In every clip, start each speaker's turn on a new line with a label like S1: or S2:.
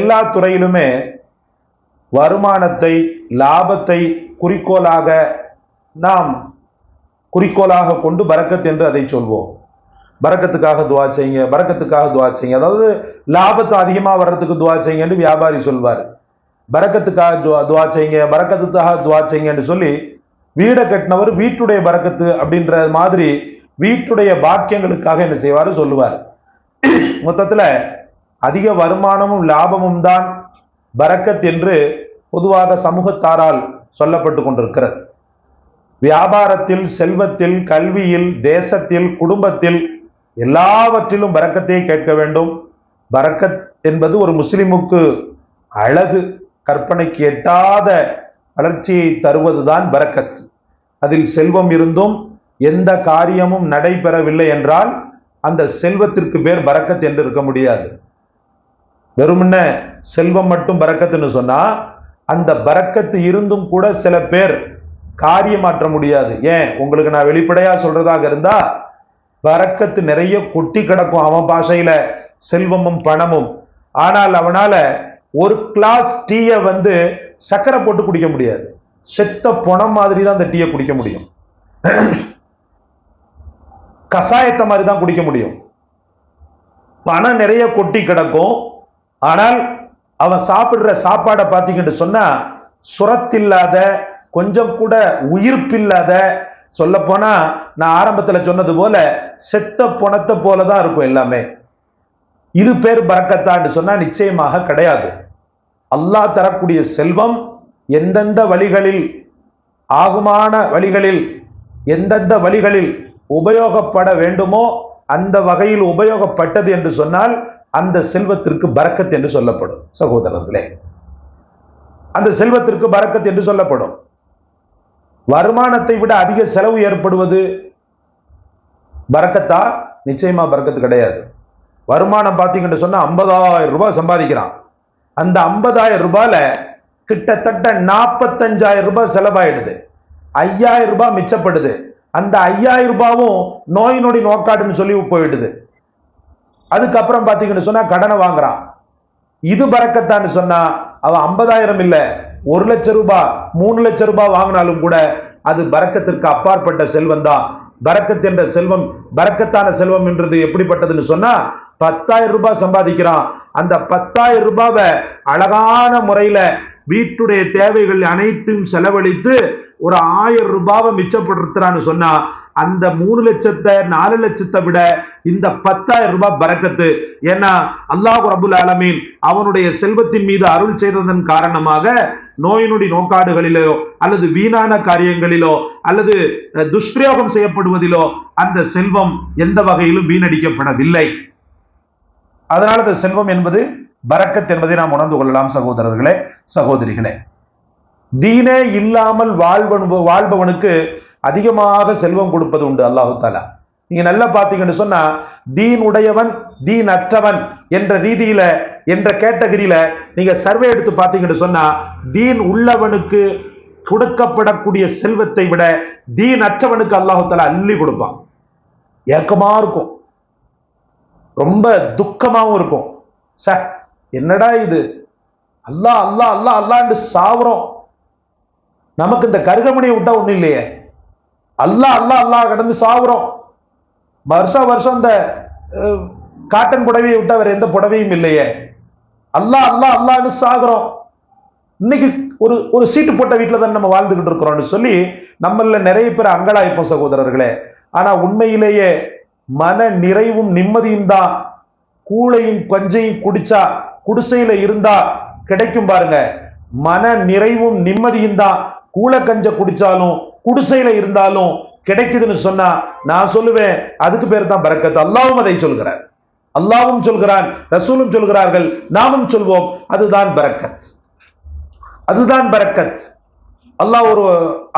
S1: எல்லா துறையிலுமே வருமானத்தை லாபத்தை குறிக்கோளாக நாம் குறிக்கோளாக கொண்டு பறக்கத் என்று அதை சொல்வோம். பறக்கத்துக்காக துவா செய்யுங்க பறக்கத்துக்காக துவா செய்யுங்க. அதாவது லாபத்தை அதிகமாக வர்றதுக்கு துவா செய்யுங்கன்னு வியாபாரி சொல்வார். பறக்கத்துக்காக துவா துவா செய்யுங்க பறக்கத்துக்காக துவா செய்யுங்கன்னு சொல்லி வீடை கட்டினவர் வீட்டுடைய பறக்கத்து அப்படின்ற மாதிரி வீட்டுடைய பாக்கியங்களுக்காக என்ன செய்வார் சொல்லுவார். மொத்தத்தில் அதிக வருமானமும் லாபமும் தான் பரக்கத் என்று பொதுவாக சமூகத்தாரால் சொல்லப்பட்டு கொண்டிருக்கிறது. வியாபாரத்தில் செல்வத்தில் கல்வியில் தேசத்தில் குடும்பத்தில் எல்லாவற்றிலும் பரக்கத்தை கேட்க வேண்டும். பரக்கத் என்பது ஒரு முஸ்லிமுக்கு அழகு கற்பனைக்கு எட்டாத வளர்ச்சியை தருவதுதான் பரக்கத். அதில் செல்வம் இருந்தும் எந்த காரியமும் நடைபெறவில்லை என்றால் அந்த செல்வத்திற்கு பேர் பரக்கத் என்று இருக்க முடியாது. வெறுமன செல்வம் மட்டும் பறக்கத்துன்னு சொன்னா அந்த பறக்கத்து இருந்தும் கூட சில பேர் காரியம் மாற்ற முடியாது. ஏன்? உங்களுக்கு நான் வெளிப்படையா சொல்றதாக இருந்தா பறக்கத்து நிறைய கொட்டி கிடக்கும் அவன் பாஷையில செல்வமும் பணமும். ஆனால் அவனால ஒரு கிளாஸ் டீயை வந்து சக்கரை போட்டு குடிக்க முடியாது. செத்த பணம் மாதிரி தான் அந்த டீயை குடிக்க முடியும். கசாயத்தை மாதிரி தான் குடிக்க முடியும். பணம் நிறைய கொட்டி கிடக்கும். ஆனால் அவன் சாப்பிடுற சாப்பாடை பார்த்தீங்கன்னு சொன்னா சுரத்தில்லாத கொஞ்சம் கூட உயிர்ப்பில்லாத சொல்ல போனா நான் ஆரம்பத்துல சொன்னது போல செத்த பொணத்தை போல தான் இருக்கும் எல்லாமே. இது பேர் பறக்கத்தான்னு சொன்னா நிச்சயமாக கிடையாது. அல்லாஹ் தரக்கூடிய செல்வம் எந்தெந்த வழிகளில் ஆகுமான வழிகளில் எந்தெந்த வழிகளில் உபயோகப்பட வேண்டுமோ அந்த வகையில் உபயோகப்பட்டது என்று சொன்னால் அந்த செல்வத்திற்கு பறக்கத் என்று சொல்லப்படும். சகோதரர்களே அந்த செல்வத்திற்கு பறக்கத் என்று சொல்லப்படும். வருமானத்தை விட அதிக செலவு ஏற்படுவது பறக்கத்தா நிச்சயமா பறக்கத்து கிடையாது. வருமானம் பார்த்தீங்கன்னு சொன்னா ஐம்பதாயிரம் ரூபாய் சம்பாதிக்கிறான். அந்த ஐம்பதாயிரம் ரூபாயில கிட்டத்தட்ட நாற்பத்தஞ்சாயிரம் ரூபாய் செலவாயிடுது. ஐயாயிரம் ரூபாய் மிச்சப்படுது. அந்த ஐயாயிரம் ரூபாவும் நோய் நொடி நோக்காடுன்னு சொல்லி போயிடுது. அதுக்கப்புறம் பார்த்தீங்கன்னு சொன்னா கடனை வாங்குறான். இது பறக்கத்தான்னு சொன்னா அவன் ஐம்பதாயிரம் இல்லை ஒரு லட்சம் ரூபாய் மூணு லட்சம் ரூபாய் வாங்கினாலும் கூட அது பறக்கத்திற்கு அப்பாற்பட்ட செல்வம் தான். பறக்கத் என்ற செல்வம் பறக்கத்தான செல்வம் என்றது எப்படிப்பட்டதுன்னு சொன்னா பத்தாயிரம் ரூபாய் சம்பாதிக்கிறான். அந்த பத்தாயிரம் ரூபாவை அழகான முறையில வீட்டுடைய தேவைகள் அனைத்தும் செலவழித்து ஒரு ஆயிரம் ரூபாவை மிச்சப்படுத்துறான்னு சொன்னா அந்த மூணு லட்சத்தை நாலு லட்சத்தை விட இந்த பத்தாயிரம் ரூபாய் பறக்கத்து. ஏன்னா அல்லாஹ் ரபுல் ஆலமீன் அவனுடைய செல்வத்தின் மீது அருள் செய்ததன் காரணமாக நோயினுடைய நோக்காடுகளிலோ அல்லது வீணான காரியங்களிலோ அல்லது துஷ்பிரயோகம் செய்யப்படுவதிலோ அந்த செல்வம் எந்த வகையிலும் வீணடிக்கப்படவில்லை. அதனால் அந்த செல்வம் என்பது பறக்கத் என்பதை நாம் உணர்ந்து கொள்ளலாம் சகோதரர்களே சகோதரிகளே. தீனே இல்லாமல் வாழ்வன் வாழ்பவனுக்கு அதிகமாக செல்வம் கொடுப்பது உண்டு அல்லாஹு தாலா நீங்க நல்லா பார்த்தீங்கன்னு சொன்னா தீன் உடையவன் தீன் அற்றவன் என்ற ரீதியில என்ற கேட்டகரியில நீங்க சர்வே எடுத்து பார்த்தீங்கன்னு சொன்னா தீன் உள்ளவனுக்கு கொடுக்கப்படக்கூடிய செல்வத்தை விட தீன் அற்றவனுக்கு அல்லாஹு அள்ளி கொடுப்பான். ஏக்கமா இருக்கும். ரொம்ப துக்கமாவும் இருக்கும். ச என்னடா இது? அல்லாஹ் அல்லாஹ் அல்லாஹ் அல்லான்னு சாவுறோம். நமக்கு இந்த கருகமணியை விட்டா ஒண்ணும் இல்லையே. அல்லா அல்லாஹ் அல்லாஹ் கடந்து சாவுறோம். வருஷம் வருஷம் இந்த காட்டன் புடவையை விட்டு அவர் எந்த புடவையும் இல்லையே. அல்லா அல்லாஹ் அல்லான்னு சாகுறோம். இன்னைக்கு ஒரு ஒரு சீட்டு போட்ட வீட்டில் தான் நம்ம வாழ்ந்துகிட்டு இருக்கிறோம்னு சொல்லி நம்மள நிறைய பேர் அங்கலாய்ப்போம் சகோதரர்களே. ஆனா உண்மையிலேயே மன நிறைவும் நிம்மதியும் தான். கூளையும் கஞ்சையும் குடிச்சா குடிசையில இருந்தா கிடைக்கும் பாருங்க. மன நிறைவும் நிம்மதியும் தான். கூளை கஞ்ச குடிச்சாலும் குடிசையில இருந்தாலும் கிடைக்குதுன்னு சொன்னா நான் சொல்லுவேன் அதுக்கு பேர் தான் பரக்கத் அல்லாவும் அதை சொல்கிறார். அல்லாவும் சொல்கிறான் ரசூலும் சொல்கிறார்கள் நாமும் சொல்வோம் அதுதான் பரக்கத். அதுதான் பரக்கத். அல்லாஹ் ஒரு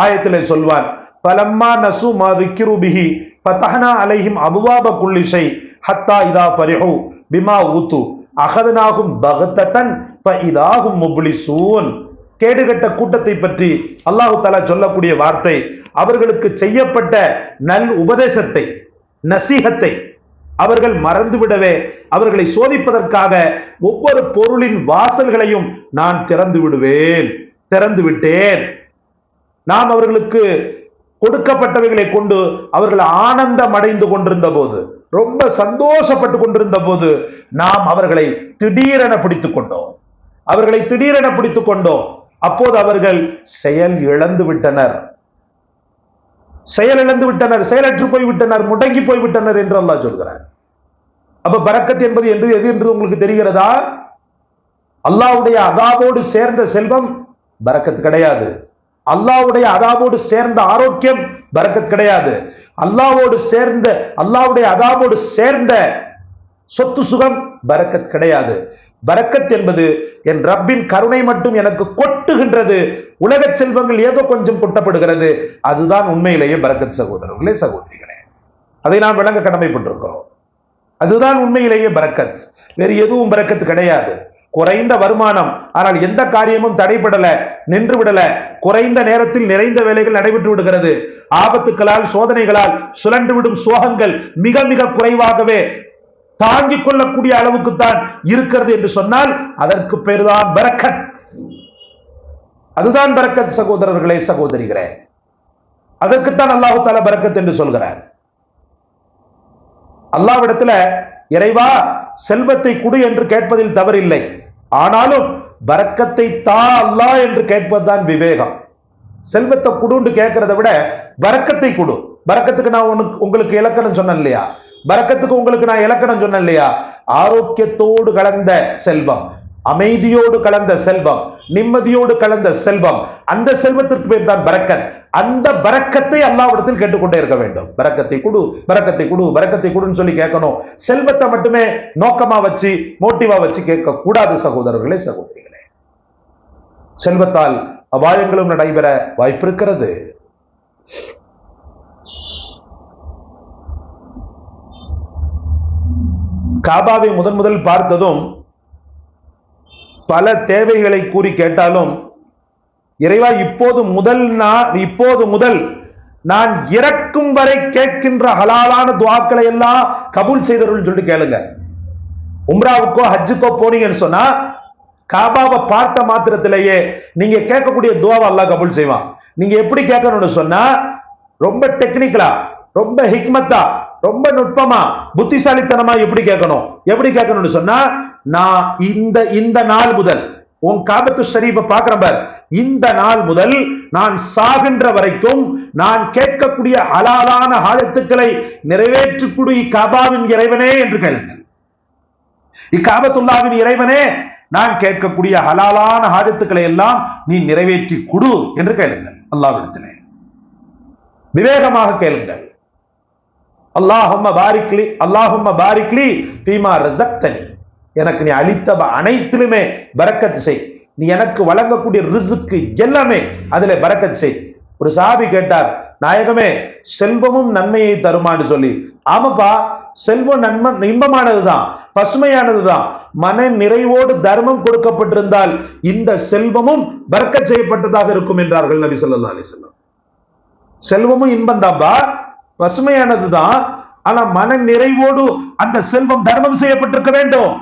S1: ஆயத்திலே சொல்வான் பலம்மா நசு மா விக்கிரு பிஹி பத்தஹனா அலைஹிம் அபுவாப குள்ளிஷை ஹத்தா இதா பரிஹு பிமா ஊத்து அகதனாகும் பகத்தன் ப இதாகும் முப்ளிசூன் கேடுகட்ட கூட்டத்தை பற்றி அல்லாஹு தாலா சொல்லக்கூடிய வார்த்தை அவர்களுக்கு செய்யப்பட்ட நல் உபதேசத்தை நசீகத்தை அவர்கள் மறந்துவிடவே அவர்களை சோதிப்பதற்காக ஒவ்வொரு பொருளின் வாசல்களையும் நான் திறந்து விடுவேன் திறந்து விட்டேன். நாம் அவர்களுக்கு கொடுக்கப்பட்டவைகளை கொண்டு அவர்கள் ஆனந்தம் அடைந்து கொண்டிருந்த போது ரொம்ப சந்தோஷப்பட்டு கொண்டிருந்த போது நாம் அவர்களை திடீரென பிடித்துக் கொண்டோம். அவர்களை திடீரென பிடித்துக் கொண்டோம். அப்போது அவர்கள் செயல் இழந்து விட்டனர். செயல் இழந்து விட்டனர் செயலற்று போய்விட்டனர் முடங்கி போய்விட்டனர் என்று அல்லாஹ் சொல்கிறார் அப்ப பரக்கத் என்பது என்று எது என்று உங்களுக்கு தெரிகிறதா? அல்லாவுடைய அதாவோடு சேர்ந்த செல்வம் பரக்கத் கிடையாது. அல்லாஹ்வுடைய அதாவோடு சேர்ந்த ஆரோக்கியம் பரக்கத் கிடையாது. அல்லாவோடு சேர்ந்த அல்லாஹ்வுடைய அதாவோடு சேர்ந்த சொத்து சுகம் பரக்கத் கிடையாது. பரக்கத் என்பது என் ரப்பின் கருணை மட்டும் எனக்கு கொட்டுகின்றது. உலக செல்வங்கள் ஏதோ கொஞ்சம் கொட்டப்படுகிறது அதுதான் உண்மையிலேயே பரக்கத் சகோதரர்களே சகோதரிகளே. அதை நாம் விளங்க கடமைப்பட்டிருக்கிறோம். அதுதான் உண்மையிலேயே பரக்கத். வேறு எதுவும் பரக்கத் கிடையாது. குறைந்த வருமானம். ஆனால் எந்த காரியமும் தடைபடல நின்று விடல. குறைந்த நேரத்தில் நிறைந்த வேலைகள் நடைபெற்று விடுகிறது. ஆபத்துக்களால் சோதனைகளால் சுழன்று விடும் சோகங்கள் மிக மிக குறைவாகவே தாங்கிக் கொள்ளக்கூடிய அளவுக்கு தான் இருக்கிறது என்று சொன்னால் அதற்கு பேர்தான் பரக்கத். அதுதான் பரக்கத் சகோதரர்களே சகோதரிகளே. அதற்குத்தான் அல்லாஹு தால பரக்கத் என்று சொல்கிறார். அல்லாவிடத்துல இறைவா செல்வத்தை குடு என்று கேட்பதில் தவறில்லை. ஆனாலும் பரக்கத்தை தா அல்லா என்று கேட்பதுதான் விவேகம். செல்வத்தை குடுன்னு கேட்கறதை விட பரக்கத்தை குடு. பரக்கத்துக்கு நான் உனக்கு உங்களுக்கு இலக்கணம் சொன்னேன் இல்லையா? பறக்கத்துக்கு உங்களுக்கு நான் இலக்கணம் சொன்னேன் இல்லையா? ஆரோக்கியத்தோடு கலந்த செல்வம் அமைதியோடு கலந்த செல்வம் நிம்மதியோடு கலந்த செல்வம் அந்த செல்வத்திற்கு பேர் தான் பரக்கத் அந்த பரக்கத்தை அல்லாவிடத்தில் கேட்டுக்கொண்டே இருக்க வேண்டும். பரக்கத்தை குடு பரக்கத்தை குடு பரக்கத்தை குடுன்னு சொல்லி கேட்கணும். செல்வத்தை மட்டுமே நோக்கமா வச்சு மோட்டிவா வச்சு கேட்க கூடாது சகோதரர்களே சகோதரிகளே. செல்வத்தால் அபாயங்களும் நடைபெற வாய்ப்பிருக்கிறது காபாவை முதன் முதல் பார்த்ததும் பல தேவைகளை கூறி கேட்டாலும் இறைவா இப்போது முதல் நான் இப்போது முதல் நான் இறக்கும் வரை கேட்கின்ற ஹலாலான துவாக்களை எல்லாம் கபூல் செய்தவர்கள் சொல்லிட்டு கேளுங்க. உம்ராவுக்கோ ஹஜ்ஜுக்கோ போனீங்கன்னு சொன்னா காபாவை பார்த்த மாத்திரத்திலேயே நீங்க கேட்கக்கூடிய துவாவை எல்லாம் கபூல் செய்வான். நீங்க எப்படி கேட்கணும்னு சொன்னா ரொம்ப டெக்னிக்கலா ரொம்ப ஹிக்மத்தா ரொம்ப நுட்பமா புத்திசாலித்தனமா எப்படி கேட்கணும்? எப்படி கேட்கணும்னு சொன்னா நான் இந்த இந்த நாள் முதல் உன் காபத்து ஷரீஃபை பார்க்கிறேன் பார். இந்த நாள் முதல் நான் சாகின்ற வரைக்கும் நான் கேட்கக்கூடிய அலாலான ஆழத்துக்களை நிறைவேற்றக்கூடிய இக்காபாவின் இறைவனே என்று கேளுங்கள். இக்காபத்துல்லாவின் இறைவனே நான் கேட்கக்கூடிய ஹலாலான ஹாஜத்துக்களை எல்லாம் நீ நிறைவேற்றி கொடு என்று கேளுங்கள். அல்லாவிடத்திலே விவேகமாக கேளுங்கள். அல்லாஹும்ம பாரிக்லி அல்லாஹும்ம பாரிக்லி பீமா ரசக்தனி எனக்கு நீ அளித்த அனைத்திலுமே பரக்கத் செய். நீ எனக்கு வழங்கக்கூடிய ரிசுக்கு எல்லாமே அதுல பரக்கத் செய். ஒரு சாபி கேட்டார் நாயகமே செல்வமும் நன்மையை தருமான்னு சொல்லி. ஆமாப்பா செல்வம் நன்மை இன்பமானதுதான் பசுமையானதுதான். மன நிறைவோடு தர்மம் கொடுக்கப்பட்டிருந்தால் இந்த செல்வமும் பறக்க செய்யப்பட்டதாக இருக்கும் என்றார்கள் நபி சொல்லா அலைஹி செல்வமும் இன்பம் தான்பா பசுமையானதுதான். ஆனா மன நிறைவோடு அந்த செல்வம் தர்மம் செய்யப்பட்டிருக்க வேண்டும்.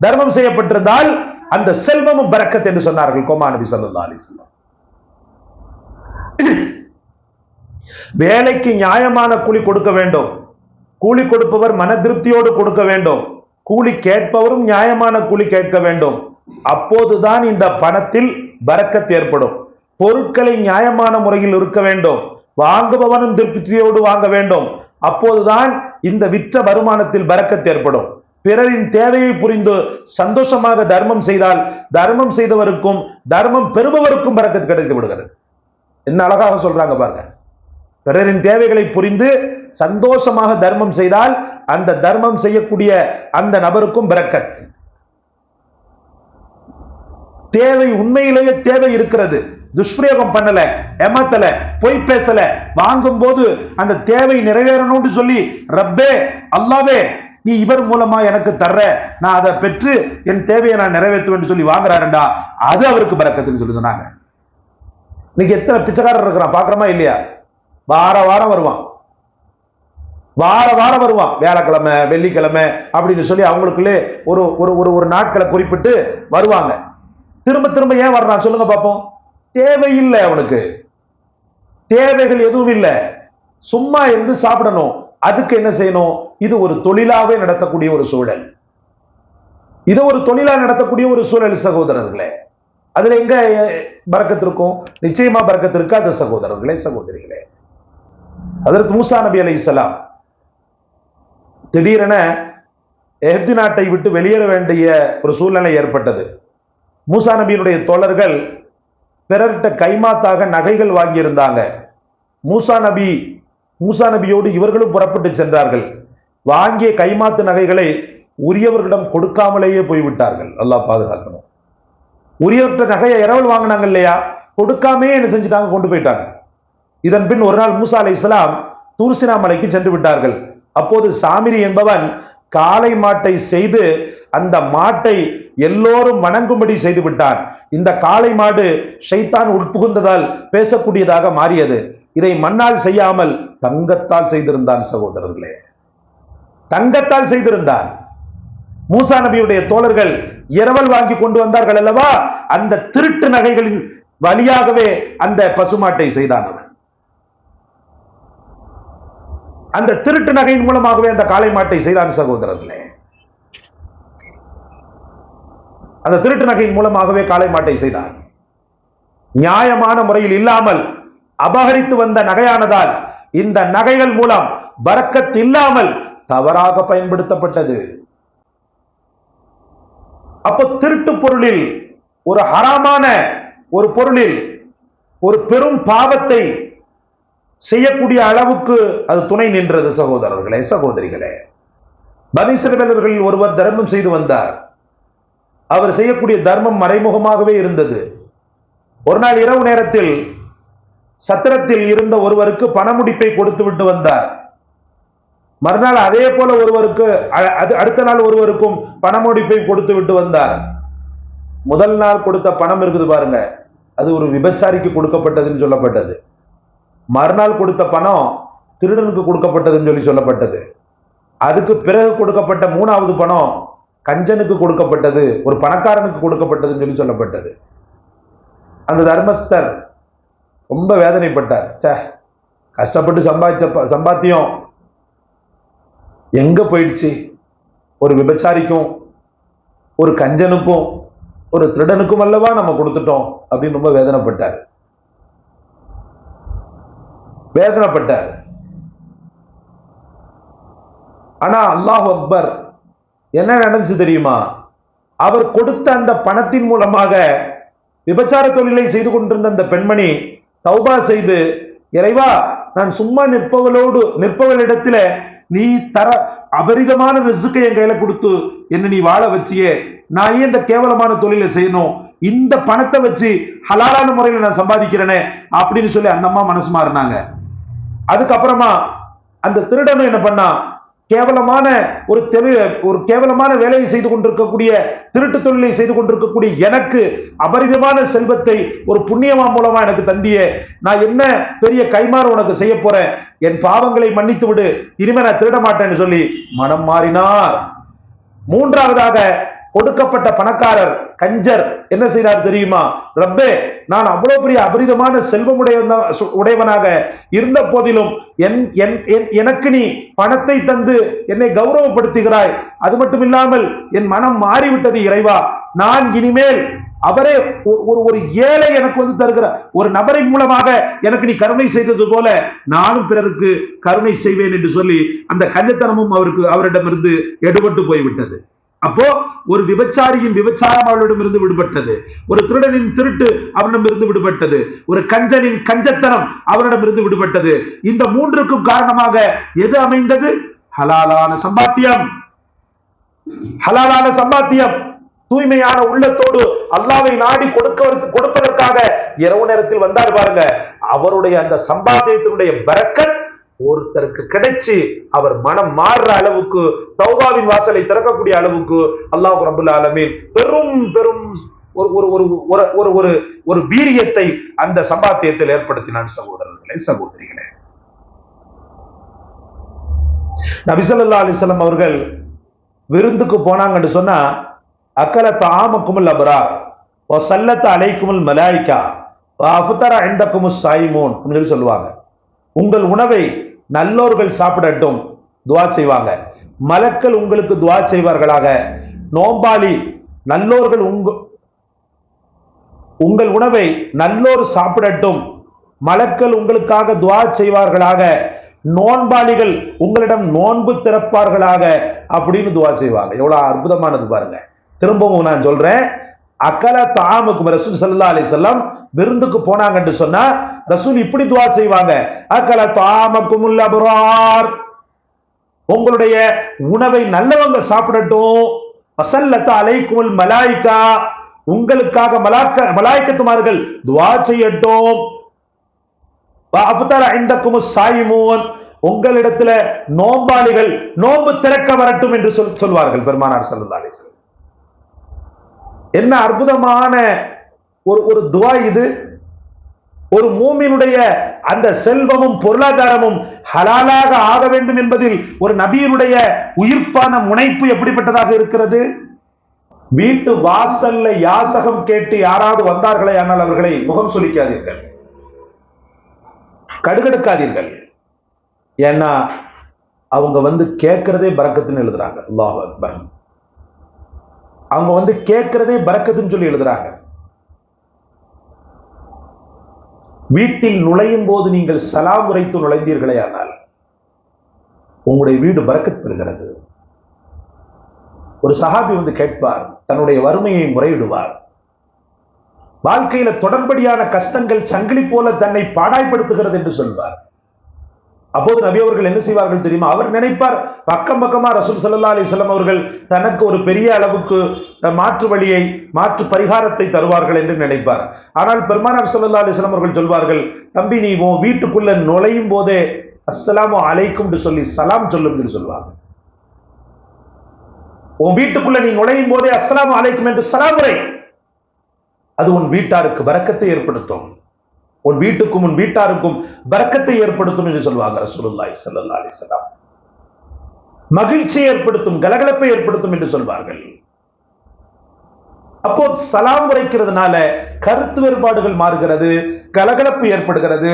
S1: தர்மம் செய்யப்பட்டிருந்தால் அந்த செல்வமும் பறக்கத் என்று சொன்னார்கள் கோமா நபி ஸல்லல்லாஹு வேலைக்கு நியாயமான கூலி கொடுக்க வேண்டும். கூலி கொடுப்பவர் மன திருப்தியோடு கொடுக்க வேண்டும். கூலி கேட்பவரும் நியாயமான கூலி கேட்க வேண்டும். அப்போதுதான் இந்த பணத்தில் பறக்கத் ஏற்படும். பொருட்களை நியாயமான முறையில் இருக்க வேண்டும். வாங்குபவனும் திருப்தியோடு வாங்க வேண்டும். அப்போதுதான் இந்த விற்ற வருமானத்தில் பறக்கத் ஏற்படும். பிறரின் தேவையை புரிந்து சந்தோஷமாக தர்மம் செய்தால் தர்மம் செய்தவருக்கும் தர்மம் பெறுபவருக்கும் பறக்கத்து கிடைத்து விடுகிறது. என்ன அழகாக சொல்றாங்க பாருங்க. பிறரின் தேவைகளை புரிந்து சந்தோஷமாக தர்மம் செய்தால் அந்த தர்மம் செய்யக்கூடிய அந்த நபருக்கும் பிரக்கத் தேவை உண்மையிலேயே தேவை இருக்கிறது. துஷ்பிரயோகம் பண்ணல ஏமாத்தல பொய் பேசல. வாங்கும் போது அந்த தேவை நிறைவேறணும்னு சொல்லி ரப்பே அல்லாவே நீ இவர் மூலமா எனக்கு தர்ற. நான் அதை பெற்று என் தேவையை நான் நிறைவேற்றுவேன் சொல்லி வாங்குறாருண்டா அது அவருக்கு பறக்கத்துன்னு சொல்லி சொன்னாங்க. இன்னைக்கு எத்தனை பிச்சைக்காரர் இருக்கிறான்? பாக்குறோமா இல்லையா? வார வாரம் வருவான். வார வாரம் வருவான். வியாழக்கிழமை வெள்ளிக்கிழமை அப்படின்னு சொல்லி அவங்களுக்குள்ளே ஒரு ஒரு ஒரு ஒரு நாட்களை குறிப்பிட்டு வருவாங்க. திரும்ப திரும்ப ஏன் வர்றான்? சொல்லுங்க பார்ப்போம். தேவையில்லை அவனுக்கு. தேவைகள் எதுவும் இல்லை. சும்மா இருந்து சாப்பிடணும். அதுக்கு என்ன செய்யணும்? இது ஒரு தொழிலாவே நடத்தக்கூடிய ஒரு சூழல். இது ஒரு தொழிலா நடத்தக்கூடிய ஒரு சூழல் சகோதரர்களே. அதுல எங்க பறக்கத்து இருக்கும்? நிச்சயமா பறக்கத்து இருக்காது சகோதரர்களே சகோதரிகளே. அதற்கு மூசா நபி அலி இஸ்லாம் திடீரென எகிப்து நாட்டை விட்டு வெளியேற வேண்டிய ஒரு சூழ்நிலை ஏற்பட்டது. மூசா நபியினுடைய தோழர்கள் பிறர்கிட்ட கைமாத்தாக நகைகள் வாங்கியிருந்தாங்க. மூசா நபி மூசா நபியோடு இவர்களும் புறப்பட்டு சென்றார்கள். வாங்கிய கைமாத்து நகைகளை உரியவர்களிடம் கொடுக்காமலேயே போய்விட்டார்கள். நல்லா பாதுகாக்கணும். உரியவர்கிட்ட நகையை இரவல் வாங்கினாங்க இல்லையா? கொடுக்காமே என்ன செஞ்சுட்டாங்க? கொண்டு போயிட்டாங்க. இதன் பின் ஒரு நாள் மூசா அலை இஸ்லாம் தூர்சினா மலைக்கு சென்று விட்டார்கள். அப்போது சாமிரி என்பவன் காளை மாட்டை செய்து அந்த மாட்டை எல்லோரும் வணங்கும்படி செய்து விட்டான் இந்த காளை மாடு ஷைத்தான் உட்புகுந்ததால் பேசக்கூடியதாக மாறியது. இதை மண்ணால் செய்யாமல் தங்கத்தால் செய்திருந்தான் சகோதரர்களே. தங்கத்தால் செய்திருந்தான். மூசா நபியுடைய தோழர்கள் இரவல் வாங்கி கொண்டு வந்தார்கள் அல்லவா? அந்த திருட்டு நகைகளின் வழியாகவே அந்த பசுமாட்டை செய்தான் அவன். அந்த திருட்டு நகையின் மூலமாகவே அந்த காளை மாட்டை செய்தான் சகோதரர்களே. அந்த திருட்டு நகையின் மூலமாகவே காளை மாட்டை செய்தான் நியாயமான முறையில் இல்லாமல் அபகரித்து வந்த நகையானதால் இந்த நகைகள் மூலம் பறக்கத் இல்லாமல் தவறாக பயன்படுத்தப்பட்டது. அப்போ திருட்டு பொருளில் ஒரு ஹராமான ஒரு பொருளில் ஒரு பெரும் பாவத்தை செய்யக்கூடிய அளவுக்கு அது துணை நின்றது சகோதரர்களே சகோதரிகளே. பனிசிறவர்கள் ஒருவர் தர்மம் செய்து வந்தார். அவர் செய்யக்கூடிய தர்மம் மறைமுகமாகவே இருந்தது. ஒரு நாள் இரவு நேரத்தில் சத்திரத்தில் இருந்த ஒருவருக்கு பணமுடிப்பை கொடுத்து விட்டு வந்தார். மறுநாள் அதே போல ஒருவருக்கு அடுத்த நாள் ஒருவருக்கும் பணமுடிப்பை கொடுத்து விட்டு வந்தார். முதல் நாள் கொடுத்த பணம் இருக்குது பாருங்க. அது ஒரு விபச்சாரிக்கு கொடுக்கப்பட்டதுன்னு சொல்லப்பட்டது. மறுநாள் கொடுத்த பணம் திருடனுக்கு கொடுக்கப்பட்டதுன்னு சொல்லி சொல்லப்பட்டது. அதுக்கு பிறகு கொடுக்கப்பட்ட மூணாவது பணம் கஞ்சனுக்கு கொடுக்கப்பட்டது ஒரு பணக்காரனுக்கு கொடுக்கப்பட்டதுன்னு சொல்லி சொல்லப்பட்டது. அந்த தர்மஸ்தர் ரொம்ப வேதனைப்பட்டார். சே கஷ்டப்பட்டு சம்பாதிச்ச சம்பாத்தியம் எங்க போயிடுச்சு? ஒரு விபச்சாரிக்கும் ஒரு கஞ்சனுக்கும் ஒரு திருடனுக்கும் அல்லவா நம்ம கொடுத்துட்டோம் அப்படின்னு ரொம்ப வேதனைப்பட்டார். வேதனைப்பட்டார். ஆனா அல்லாஹ் அக்பர் என்ன நடந்துச்சு தெரியுமா? அவர் கொடுத்த அந்த பணத்தின் மூலமாக விபச்சார தொழிலை செய்து கொண்டிருந்த அந்த பெண்மணி தௌபா செய்து இறைவா நான் சும்மா நிற்பவளோடு நிற்பவளிடத்துல நீ தர அபரிதமான ரிசுக்கை என் கையில கொடுத்து என்ன நீ வாழ வச்சியே. நான் ஏன் இந்த கேவலமான தொழிலை செய்யணும்? இந்த பணத்தை வச்சு ஹலாலான முறையில் நான் சம்பாதிக்கிறேனே அப்படின்னு சொல்லி அந்த அம்மா மனசு மாறினாங்க. அதுக்கப்புறமா அந்த திருடனும் என்ன பண்ணா கேவலமான ஒரு தெரு ஒரு கேவலமான வேலையை செய்து கொண்டிருக்கக்கூடிய திருட்டு தொழிலை செய்து கொண்டிருக்கக்கூடிய எனக்கு அபரிதமான செல்வத்தை ஒரு புண்ணியமா மூலமா எனக்கு தந்திய. நான் என்ன பெரிய கைமாறு உனக்கு செய்ய போறேன்? என் பாவங்களை மன்னித்து விடு. இனிமே நான் திருட மாட்டேன்னு சொல்லி மனம் மாறினார். மூன்றாவதாக கொடுக்கப்பட்ட பணக்காரர் கஞ்சர் என்ன செய்யறார் தெரியுமா? ரப்பே நான் அவ்வளவு பெரிய அபரிதமான செல்வமுடைய உடையவனாக இருந்த போதிலும் என் எனக்கு நீ பணத்தை தந்து என்னை கௌரவப்படுத்துகிறாய். அது மட்டும் இல்லாமல் என் மனம் மாறிவிட்டது இறைவா. நான் இனிமேல் அவரே ஒரு ஒரு ஏழை எனக்கு வந்து தருகிற ஒரு நபரின் மூலமாக எனக்கு நீ கருணை செய்தது போல நானும் பிறருக்கு கருணை செய்வேன் என்று சொல்லி அந்த கஞ்சத்தனமும் அவருக்கு அவரிடமிருந்து எடுபட்டு போய்விட்டது. அப்போ ஒரு விபச்சாரியின் விபச்சாரம் அவளிடம் இருந்து விடுபட்டது. ஒரு திருடனின் திருட்டு அவனிடம் இருந்து விடுபட்டது. ஒரு கஞ்சனின் கஞ்சத்தனம் அவனிடம் இருந்து விடுபட்டது. இந்த மூன்றுக்கும் காரணமாக எது அமைந்தது? ஹலாலான சம்பாத்தியம். ஹலாலான சம்பாத்தியம். தூய்மையான உள்ளத்தோடு அல்லாவை நாடி கொடுக்க கொடுப்பதற்காக இரவு நேரத்தில் வந்தார் பாருங்க. அவருடைய அந்த சம்பாத்தியத்தினுடைய பரக்கத் ஒருத்தருக்கு கிடைச்சு அவர் மனம் மாறுற அளவுக்கு தௌபாவின் வாசலை திறக்கக்கூடிய அளவுக்கு அல்லாஹ் ரபுல் ஆலமீன் பெரும் பெரும் ஒரு ஒரு ஒரு ஒரு ஒரு ஒரு வீரியத்தை அந்த சம்பாத்தியத்தில் ஏற்படுத்தினான் சகோதரர்களே சகோதரிகளே. நபிசல்லா அலிசல்லாம் அவர்கள் விருந்துக்கு போனாங்கன்னு சொன்னா அக்கல தாமக்குமுல் அபரா ஓ சல்லத்த அலைக்குமுல் மலாய்க்கா அஃபுத்தர ஐந்தக்குமு சாயிமோன் சொல்லி சொல்லுவாங்க. உங்கள் உணவை நல்லோர்கள் சாப்பிடட்டும் துவா செய்வாங்க. மலக்கள் உங்களுக்கு துவா செய்வார்களாக. நோம்பாளி நல்லோர்கள் உங்க உங்கள் உணவை நல்லோர் சாப்பிடட்டும். மலக்கள் உங்களுக்காக துவா செய்வார்களாக. நோன்பாளிகள் உங்களிடம் நோன்பு திறப்பார்களாக அப்படின்னு துவா செய்வாங்க. எவ்வளவு அற்புதமானது பாருங்க. திரும்பவும் நான் சொல்றேன். அக்கல தாமுக்கும் ரசூல் சல்லா அலி செல்லம் விருந்துக்கு போனாங்கன்னு சொன்னா ரசூல் இப்படி துவா செய்வாங்க. அக்கல தாமக்கும் உங்களுடைய உணவை நல்லவங்க சாப்பிடட்டும். வசல்லத்த அலைக்குமுல் மலாய்க்கா உங்களுக்காக மலாக்க மலாய்க்கத்துமார்கள் துவா செய்யட்டும். ஐந்தக்கும் சாயிமோன். உங்களிடத்துல நோம்பாளிகள் நோன்பு திறக்க வரட்டும் என்று சொல் சொல்வார்கள் பெருமானார் சல்லா அலிஸ்லாம் என்ன அற்புதமான ஒரு ஒரு துவா இது? ஒரு மூமினுடைய அந்த செல்வமும் பொருளாதாரமும் ஹலாலாக ஆக வேண்டும் என்பதில் ஒரு நபியினுடைய உயிர்ப்பான முனைப்பு எப்படிப்பட்டதாக இருக்கிறது? வீட்டு வாசல்ல யாசகம் கேட்டு யாராவது வந்தார்களே ஆனால் அவர்களை முகம் சொலிக்காதீர்கள் கடுகெடுக்காதீர்கள். ஏன்னா அவங்க வந்து கேட்கிறதே பறக்கத்துன்னு எழுதுறாங்க. அல்லாஹ் அக்பர். அவங்க வந்து கேட்கறதே பறக்கத்துன்னு சொல்லி எழுதுறாங்க. வீட்டில் நுழையும் போது நீங்கள் சலாம் உரைத்து நுழைந்தீர்களே ஆனால் உங்களுடைய வீடு பறக்கத் பெறுகிறது. ஒரு சஹாபி வந்து கேட்பார் தன்னுடைய வறுமையை முறையிடுவார். வாழ்க்கையில தொடர்படியான கஷ்டங்கள் சங்கிலி போல தன்னை பாடாய்படுத்துகிறது என்று சொல்வார். அப்போது நபி அவர்கள் என்ன செய்வார்கள் தெரியுமா? அவர் நினைப்பார் பக்கம் பக்கமா ரசூல் சல்லா அலிஸ்லாம் அவர்கள் தனக்கு ஒரு பெரிய அளவுக்கு மாற்று வழியை மாற்று பரிகாரத்தை தருவார்கள் என்று நினைப்பார். ஆனால் பெருமானார் சல்லா அலிஸ்லாம் அவர்கள் சொல்வார்கள் தம்பி நீ உன் வீட்டுக்குள்ள நுழையும் போதே அஸ்லாமோ அலைக்கும் சொல்லி சலாம் சொல்லும் என்று சொல்வாங்க. உன் வீட்டுக்குள்ள நீ நுழையும் போதே அஸ்லாம் அலைக்கும் என்று சலாமுறை அது உன் வீட்டாருக்கு வரக்கத்தை ஏற்படுத்தும். உன் வீட்டுக்கும் உன் வீட்டாருக்கும் பறக்கத்தை ஏற்படுத்தும் என்று சொல்லுவாங்க ரசூலுல்லாய் சல்லா அலிஸ்லாம் மகிழ்ச்சி ஏற்படுத்தும் கலகலப்பை ஏற்படுத்தும் என்று சொல்வார்கள். அப்போ சலாம் உரைக்கிறதுனால கருத்து வேறுபாடுகள் மாறுகிறது கலகலப்பு ஏற்படுகிறது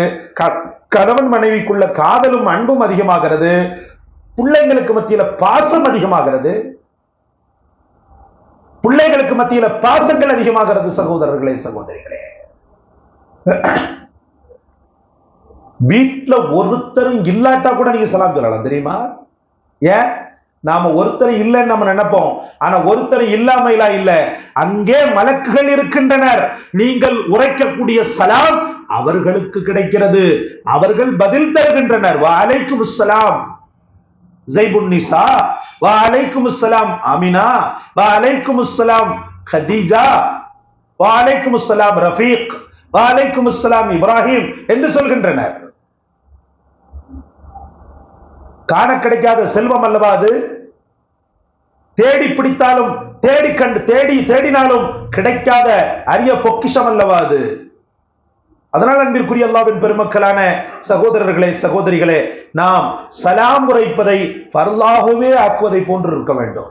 S1: கணவன் மனைவிக்குள்ள காதலும் அன்பும் அதிகமாகிறது பிள்ளைங்களுக்கு மத்தியில பாசம் அதிகமாகிறது பிள்ளைகளுக்கு மத்தியில பாசங்கள் அதிகமாகிறது சகோதரர்களே சகோதரிகளே. வீட்டில் ஒருத்தரும் இல்லாட்டா கூட நீங்க சலாம் சொல்லலாம் தெரியுமா? ஏன்? நாம ஒருத்தர் இல்லைன்னு நம்ம நினைப்போம். ஆனா ஒருத்தர் இல்லாமையிலா இல்ல. அங்கே மலக்குகள் இருக்கின்றனர். நீங்கள் உரைக்கக்கூடிய சலாம் அவர்களுக்கு கிடைக்கிறது. அவர்கள் பதில் தருகின்றனர். வாலைக்கும் சலாம் ஜெய்புன்னிசா வா அலைக்கும் அஸ்ஸலாம் அமினா வா அலைக்கும் அஸ்ஸலாம் கதீஜா வா அலைக்கும் அஸ்ஸலாம் ரஃபீக். வாலைக்கும் இஸ்லாம் இப்ராஹிம் என்று சொல்கின்றனர். காண கிடைக்காத செல்வம் அல்லவா அது? தேடி பிடித்தாலும் தேடி கண்டு தேடி தேடினாலும் கிடைக்காத அரிய பொக்கிஷம் அல்லவா அது? அதனால் அன்பிற்குரிய அல்லாவின் பெருமக்களான சகோதரர்களே சகோதரிகளே நாம் சலாம் உரைப்பதை பரலாகவே ஆக்குவதை போன்று இருக்க வேண்டும்.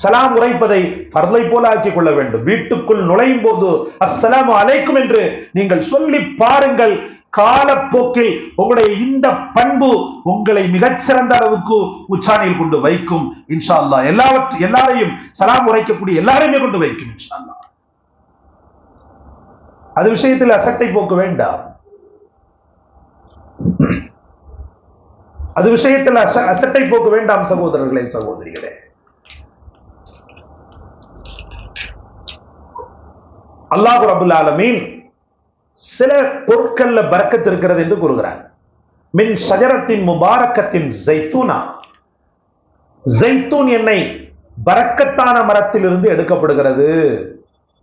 S1: சலாம் உரைப்பதை பர்லை போல ஆக்கிக் கொள்ள வேண்டும். வீட்டுக்குள் நுழையும் போது அஸ்லாம் அலைக்கும் என்று நீங்கள் சொல்லி பாருங்கள். காலப்போக்கில் உங்களுடைய இந்த பண்பு உங்களை மிகச்சிறந்த அளவுக்கு உச்சாணியில் கொண்டு வைக்கும் இன்ஷா அல்லா எல்லாவற்று எல்லாரையும் சலாம் உரைக்கக்கூடிய எல்லாரையுமே கொண்டு வைக்கும் இன்ஷா அல்லா அது விஷயத்தில் அசட்டை போக்க வேண்டாம். அது விஷயத்தில் அசட்டை போக்க வேண்டாம் சகோதரர்களே சகோதரிகளே. அல்லாஹு ரபுல் ஆலமீன் சில பொருட்கள்ல பறக்கத்து இருக்கிறது என்று கூறுகிறார். மின் சஜரத்தின் முபாரக்கத்தின் ஜைத்தூனா. ஜைத்தூன் எண்ணெய் பறக்கத்தான மரத்தில் இருந்து எடுக்கப்படுகிறது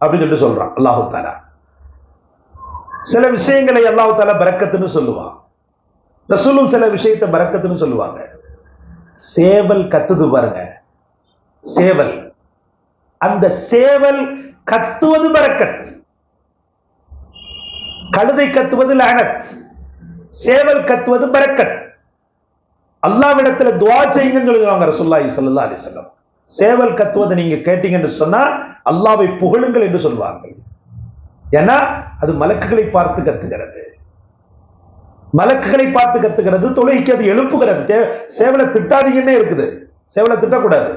S1: அப்படின்னு சொல்லி சொல்றான் அல்லாஹு தாலா சில விஷயங்களை அல்லாஹு தாலா பறக்கத்துன்னு சொல்லுவான். ரசூலும் சில விஷயத்தை பறக்கத்துன்னு சொல்லுவாங்க. சேவல் கத்துது பாருங்க. சேவல். அந்த சேவல் கத்துவது பறக்கத். கழுதை கத்துவது லானத். சேவல் கத்துவது பறக்கத். அல்லாவிடத்துல துவா செய்யுங்கன்னு ரசுல்லாஹி சல்லா அலி சொல்லம் சேவல் கத்துவதை நீங்க கேட்டீங்கன்னு சொன்னா அல்லாவை புகழுங்கள் என்று சொல்வார்கள். ஏன்னா அது மலக்குகளை பார்த்து கத்துகிறது. மலக்குகளை பார்த்து கத்துகிறது தொழுகைக்கு அது எழுப்புகிறது. சேவலை திட்டாதீங்கன்னே இருக்குது. சேவலை திட்டக்கூடாது.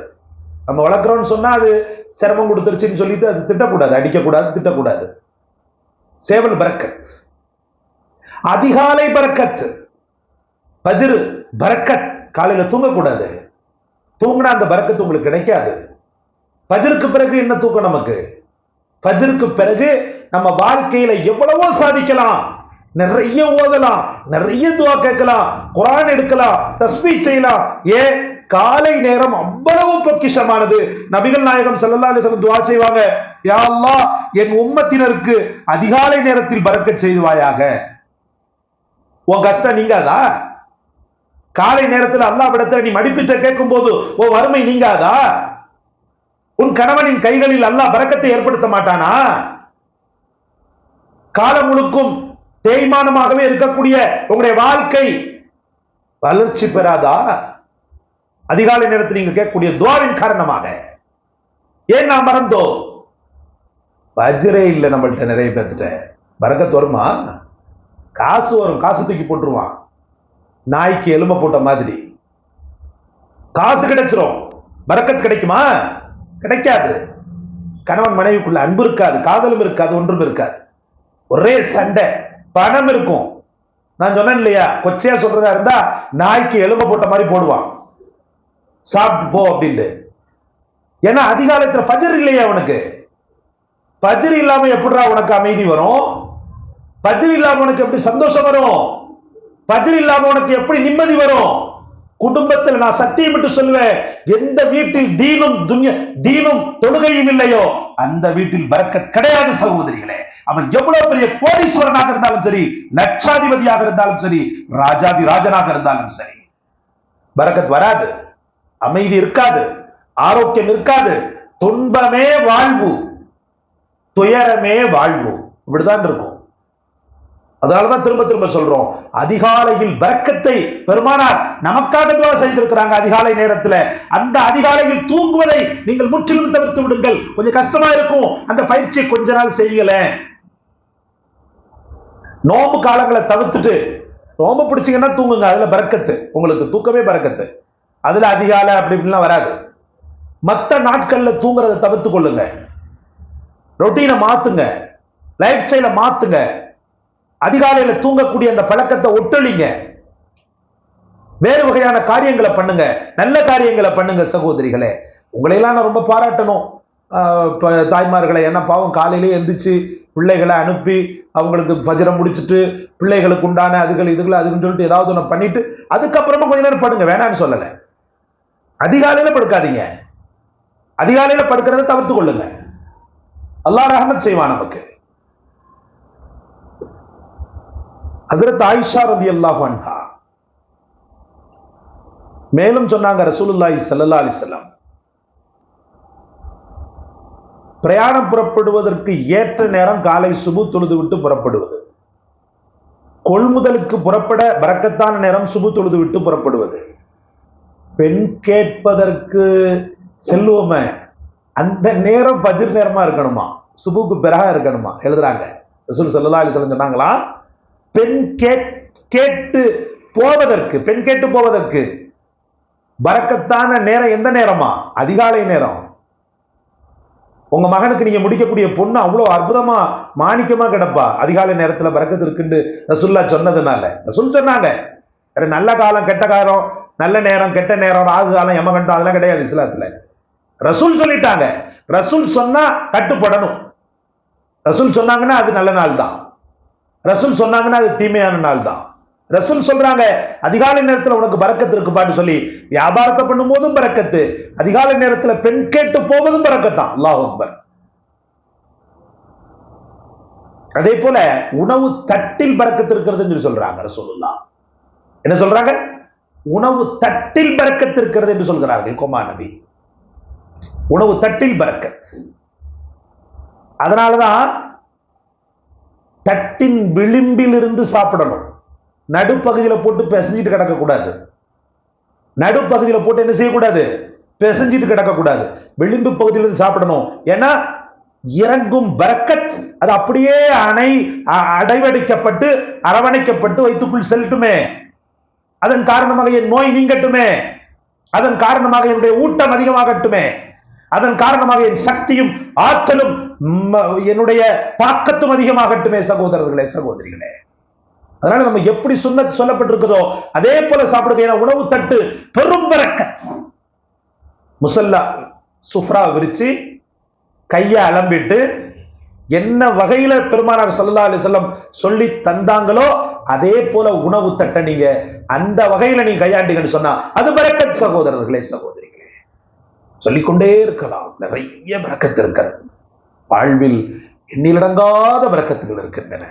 S1: நம்ம வளர்க்குறோம்னு சொன்னா அது சிரமம் கொடுத்துருச்சுன்னு சொல்லிட்டு அது திட்டக்கூடாது அடிக்கக்கூடாது திட்டக்கூடாது. சேவல் பரக்கத் அதிகாலை பரக்கத் பஜ்ரு பரக்கத் காலையில தூங்கக்கூடாது. தூங்கினா அந்த பரக்கத்து உங்களுக்கு கிடைக்காது. பஜருக்கு பிறகு என்ன தூக்கம் நமக்கு? பஜருக்கு பிறகு நம்ம வாழ்க்கையில எவ்வளவோ சாதிக்கலாம். நிறைய ஓதலாம் நிறைய துவா கேட்கலாம் குரான் எடுக்கலாம் தஸ்பீ செய்யலாம். ஏன்? காலை நேரம் அவ்வளவு பொக்கிஷமானது. நபிகள் நாயகம் செல்லல்லா அலைஹி துவா செய்வாங்க. யா என் உம்மத்தினருக்கு அதிகாலை நேரத்தில் பறக்க செய்துவாயாக. உன் கஷ்டம் நீங்காதா? காலை நேரத்தில் அல்லாவிடத்தில் நீ மடிப்பிச்ச கேட்கும் போது உன் வறுமை நீங்காதா? உன் கணவனின் கைகளில் அல்லாஹ் பறக்கத்தை ஏற்படுத்த மாட்டானா? காலம் முழுக்கும் தேய்மானமாகவே இருக்கக்கூடிய உங்களுடைய வாழ்க்கை வளர்ச்சி பெறாதா? அதிகாலை நேரத்தில் நீங்க கேட்கக்கூடிய துவாவின் காரணமாக. ஏன் நான் மறந்தோ வஜ்ரே இல்லை நம்மள்ட்ட நிறைய பேர்த்துட்ட. பறக்கத்து வருமா? காசு வரும். காசு தூக்கி போட்டுருவான். நாய்க்கு எலும்பை போட்ட மாதிரி. காசு கிடைச்சிரும். பறக்கத் கிடைக்குமா? கிடைக்காது. கணவன் மனைவிக்குள்ள அன்பு இருக்காது. காதலும் இருக்காது. ஒன்றும் இருக்காது. ஒரே சண்டை. பணம் இருக்கும். நான் சொன்னேன் இல்லையா? கொச்சையா சொல்றதா இருந்தா நாய்க்கு எலும்பை போட்ட மாதிரி போடுவான். சாப்பிட்டு போ அப்படின்ட்டு. ஏன்னா அதிகாலத்துல ஃபஜர் இல்லையா அவனுக்கு பஜ்ரி இல்லாம எப்படிடா உனக்கு அமைதி வரும்? பஜ்ரி இல்லாம உனக்கு எப்படி சந்தோஷம் வரும்? பஜ்ரி இல்லாம உனக்கு எப்படி நிம்மதி வரும்? குடும்பத்தில் நான் சத்தியம் விட்டு சொல்லுவேன். எந்த வீட்டில் தீனும் துன்ய தீனும் தொழுகையும் இல்லையோ அந்த வீட்டில் பறக்க கிடையாது சகோதரிகளே. அவன் எவ்வளவு பெரிய கோடீஸ்வரனாக இருந்தாலும் சரி லட்சாதிபதியாக இருந்தாலும் சரி ராஜாதி ராஜனாக இருந்தாலும் சரி. பரக்கத் வராது. அமைதி இருக்காது ஆரோக்கியம் இருக்காது துன்பமே வாழ்வு துயரமே வாழ்வு. இப்படிதான் இருக்கும். அதனாலதான் திரும்ப திரும்ப சொல்றோம் அதிகாலையில் பறக்கத்தை பெருமானார் நமக்காக துவா செய்திருக்கிறாங்க அதிகாலை நேரத்துல. அந்த அதிகாலையில் தூங்குவதை நீங்கள் முற்றிலும் தவிர்த்து விடுங்கள். கொஞ்சம் கஷ்டமா இருக்கும். அந்த பயிற்சி கொஞ்ச நாள் செய்யல. நோம்பு காலங்களை தவிர்த்துட்டு நோம்பு பிடிச்சீங்கன்னா தூங்குங்க. அதுல பறக்கத்து. உங்களுக்கு தூக்கமே பறக்கத்து. அதுல அதிகாலை அப்படி இப்படிலாம் வராது. மற்ற நாட்கள்ல தூங்குறதை தவிர்த்து கொள்ளுங்க. ரொட்டீனை மாத்துங்க. லைஃப் ஸ்டைலை மாத்துங்க. அதிகாலையில தூங்கக்கூடிய அந்த பழக்கத்தை ஒட்டொழிங்க. வேறு வகையான காரியங்களை பண்ணுங்க. நல்ல காரியங்களை பண்ணுங்க சகோதரிகளே. உங்களையெல்லாம் நான் ரொம்ப பாராட்டணும். தாய்மார்களை என்ன பாவம் காலையிலே எந்திரிச்சு பிள்ளைகளை அனுப்பி அவங்களுக்கு பஜரம் முடிச்சுட்டு பிள்ளைகளுக்கு உண்டான அதுகள் இதுகள் அதுன்னு சொல்லிட்டு ஏதாவது ஒன்று பண்ணிட்டு அதுக்கப்புறமா கொஞ்ச நேரம் படுங்க. வேணாம்னு சொல்லலை. அதிகாலையில படுக்காதீங்க. அதிகாலையில படுக்கிறத தவிர்த்து கொள்ளுங்க. அல்லா ரஹமத் செய்வான் நமக்கு. ஹசரத் ஆயிஷா ரதி அல்லாஹ் அன்ஹா. மேலும் சொன்னாங்க ரசூலுல்லாஹி சல்லா அலைஹி பிரயாணம் புறப்படுவதற்கு ஏற்ற நேரம் காலை சுபு தொழுது விட்டு புறப்படுவது. கொள்முதலுக்கு புறப்பட பறக்கத்தான நேரம் சுபு தொழுது விட்டு புறப்படுவது. பெண் கேட்பதற்கு செல்லுவோமே. அந்த நேரம் பஜிர் நேரமா இருக்கணுமா? சுபுக்கு பிறகா இருக்கணுமா? எழுதுறாங்க. ரசூல் ஸல்லல்லாஹு அலைஹி வஸல்லம் சொன்னாங்களா? பெண் கேட் கேட்டு போவதற்கு பெண் கேட்டு போவதற்கு பறக்கத்தான நேரம் எந்த நேரமா? அதிகாலை நேரம். உங்க மகனுக்கு நீங்க முடிக்கக்கூடிய பொண்ணு அவ்வளோ அற்புதமா மாணிக்கமா கிடப்பா. அதிகாலை நேரத்துல பறக்கத்து இருக்குன்னு ரசுல்லா சொன்னதுனால. ரசூல் சொன்னாங்க. நல்ல காலம் கெட்ட காலம். நல்ல நேரம் கெட்ட நேரம் ராகு காலம் யமகண்டம் அதெல்லாம் கிடையாது இஸ்லாத்துல. ரசூல் சொல்லிட்டாங்க. ரசூல் சொன்னா கட்டுப்படணும். ரசூல் சொன்னாங்கன்னா அது நல்ல நாள் தான் ரசூல் சொன்னாங்கன்னா அது தீமையான நாள் தான் ரசூல் சொல்றாங்க அதிகாலை நேரத்துல உனக்கு பறக்கத்து இருக்குப்பான்னு சொல்லி வியாபாரத்தை பண்ணும் போதும் பறக்கத்து அதிகாலை நேரத்துல பெண் கேட்டு போவதும் பறக்கத்தான். அல்லாஹ் அக்பர். அதே போல உணவு தட்டில் பறக்கத்து இருக்கிறதுன்னு சொல்லி சொல்றாங்க ரசூலுல்லா என்ன சொல்றாங்க? உணவு தட்டில் பறக்கத் இருக்கிறது என்று சொல்கிறார்கள் கோமா நபி. உணவு தட்டில் பறக்கத் அதனாலதான் தட்டின் விளிம்பில் இருந்து சாப்பிடணும். நடுப்பகுதியில் போட்டு பிசைஞ்சிட்டு கிடக்கக்கூடாது. நடுப்பகுதியில் போட்டு என்ன செய்யக்கூடாது? பிசைஞ்சிட்டு கிடக்கக்கூடாது. விளிம்பு பகுதியிலிருந்து சாப்பிடணும். ஏன்னா இறங்கும் பரக்கத் அது அப்படியே அணை அ- அடைவடைக்கப்பட்டு அரவணைக்கப்பட்டு வைத்துக்குள் செல்லட்டுமே. அதன் காரணமாக என் நோய் நீங்கட்டுமே. அதன் காரணமாக என்னுடைய ஊட்டம் அதிகமாகட்டுமே. அதன் காரணமாக என் சக்தியும் ஆற்றலும் என்னுடைய தாக்கத்தும் அதிகமாகட்டுமே சகோதரர்களே சகோதரிகளே. அதனால நம்ம எப்படி சொன்ன சொல்லப்பட்டிருக்குதோ அதே போல சாப்பிடுங்க. ஏன்னா உணவு தட்டு பெரும் பரக்கத் முசல்லா சுஃப்ரா விரிச்சு கையை அலம்பிட்டு என்ன வகையில பெருமானார் சல்லா அலைஹி சொல்லி தந்தாங்களோ அதே போல உணவு தட்டை நீங்க அந்த வகையில நீங்க கையாண்டீங்கன்னு சொன்னா அது பரக்கத் சகோதரர்களே சகோதரிகளே. சொல்லிக்கொண்டே இருக்கலாம். நிறைய பரக்கத்து இருக்கிறது. வாழ்வில் எண்ணிலடங்காத பரக்கத்துகள் இருக்கின்றன.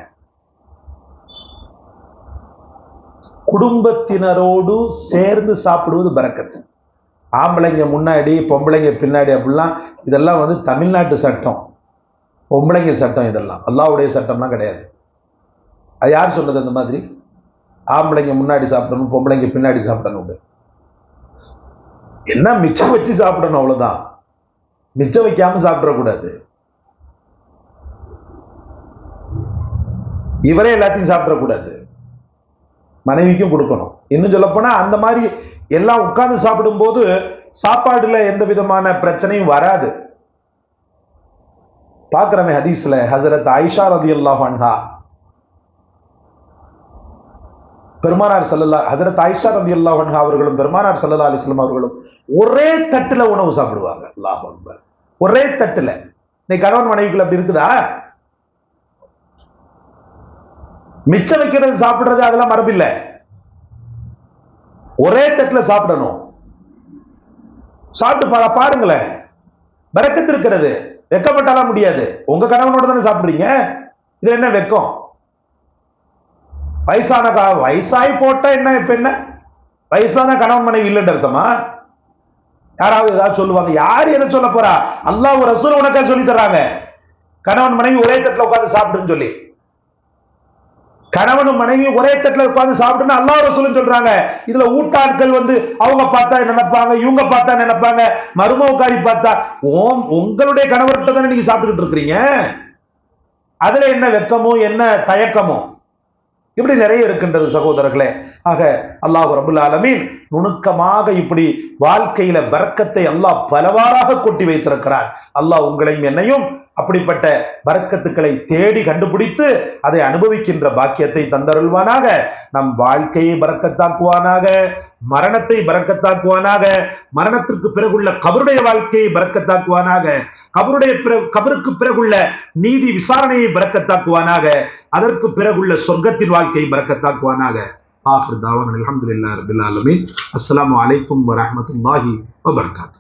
S1: குடும்பத்தினரோடு சேர்ந்து சாப்பிடுவது பறக்கத்து ஆம்பளைங்க முன்னாடி பொம்பளைங்க பின்னாடி அப்படிலாம் இதெல்லாம் வந்து தமிழ்நாட்டு சட்டம். பொம்பளைங்க சட்டம் இதெல்லாம். அல்லாவுடைய சட்டம்லாம் கிடையாது. அது யார் சொன்னது அந்த மாதிரி? ஆம்பளைங்க முன்னாடி சாப்பிடணும் பொம்பளைங்க பின்னாடி சாப்பிடணும் என்ன மிச்சம் வச்சு சாப்பிடணும் அவ்வளவுதான். மிச்சம் வைக்காம சாப்பிடக்கூடாது. இவரே எல்லாத்தையும் சாப்பிடக்கூடாது. மனைவிக்கும் கொடுக்கணும். இன்னும் சொல்லப்போனால் அந்த மாதிரி எல்லாம் உட்கார்ந்து சாப்பிடும்போது சாப்பாடுல எந்த விதமான பிரச்சனையும் வராது. பார்க்குறமே ஹதீஸில் ஹசரத் ஐஷா ரதி அல்லாஹா பெருமானார் சல்லல்லா ஹசரத் ஐஷா ரதி அல்லாஹா அவர்களும் பெருமானார் சல்லல்லா அலிஸ்லாம் அவர்களும் ஒரே தட்டுல உணவு சாப்பிடுவாங்க. அல்லாஹ் அக்பர். ஒரே தட்டுல. இன்னைக்கு கணவன் மனைவிக்குள்ள அப்படி இருக்குதா? மிச்சம் வைக்கிறது சாப்பிடுறது அதெல்லாம் மரபில்லை ஒரே தட்டுல சாப்பிடணும். சாப்பிட்டு பா- பாருங்களேன். பறக்கத்து இருக்கிறது. வெக்கப்பட்டாலாம் முடியாது. உங்க கணவனோட தானே சாப்பிடுறீங்க? இது என்ன வெக்கம்? வயசான கா வயசாகி போட்டா என்ன இப்ப என்ன? வயசான கணவன் மனைவி இல்லைன்ற அர்த்தமா? யாராவது ஏதாவது சொல்லுவாங்க. யார் எதை சொல்ல போறா? அல்லாஹ் ஒரு ரசூல் உனக்கா சொல்லி தர்றாங்க. கணவன் மனைவி ஒரே தட்டில் உட்காந்து சாப்பிடுன்னு சொல்லி. கணவனும் மனைவியும் ஒரே தட்டில் உட்காந்து சாப்பிடுன்னு அல்லாஹ் ரசூலும் சொல்றாங்க. இதுல ஊட்டாட்கள் வந்து அவங்க பார்த்தா நினைப்பாங்க? இவங்க பார்த்தா நினைப்பாங்க? மருமவுக்காரி பார்த்தா ஓம் உங்களுடைய கணவர்கிட்ட தானே நீங்க சாப்பிட்டுக்கிட்டு இருக்கிறீங்க? அதுல என்ன வெக்கமோ என்ன தயக்கமோ? இப்படி நிறைய இருக்கின்றது சகோதரர்களே. ஆக அல்லாஹ் ரபுல் ஆலமீன் நுணுக்கமாக இப்படி வாழ்க்கையில வர்க்கத்தை அல்லாஹ் பலவாறாக கொட்டி வைத்திருக்கிறார் அல்லாஹ் உங்களையும் என்னையும் அப்படிப்பட்ட வரக்கத்துக்களை தேடி கண்டுபிடித்து அதை அனுபவிக்கின்ற பாக்கியத்தை தந்தருள்வானாக. நம் வாழ்க்கையை பறக்கத்தாக்குவானாக. மரணத்தை பறக்கத்தாக்குவானாக. மரணத்திற்கு பிறகுள்ள கபருடைய வாழ்க்கையை பறக்கத்தாக்குவானாக. கபருடைய கபருக்கு பிறகுள்ள நீதி விசாரணையை பறக்கத்தாக்குவானாக. அதற்கு பிறகுள்ள சொர்க்கத்தின் வாழ்க்கையை பறக்கத்தாக்குவானாக. ஆஹிர் தாவன் அலமதுல்லா ரபில் ஆலமீன். அஸ்லாம் அலைக்கும் வரமத்துல்லாஹி வபர்காத்து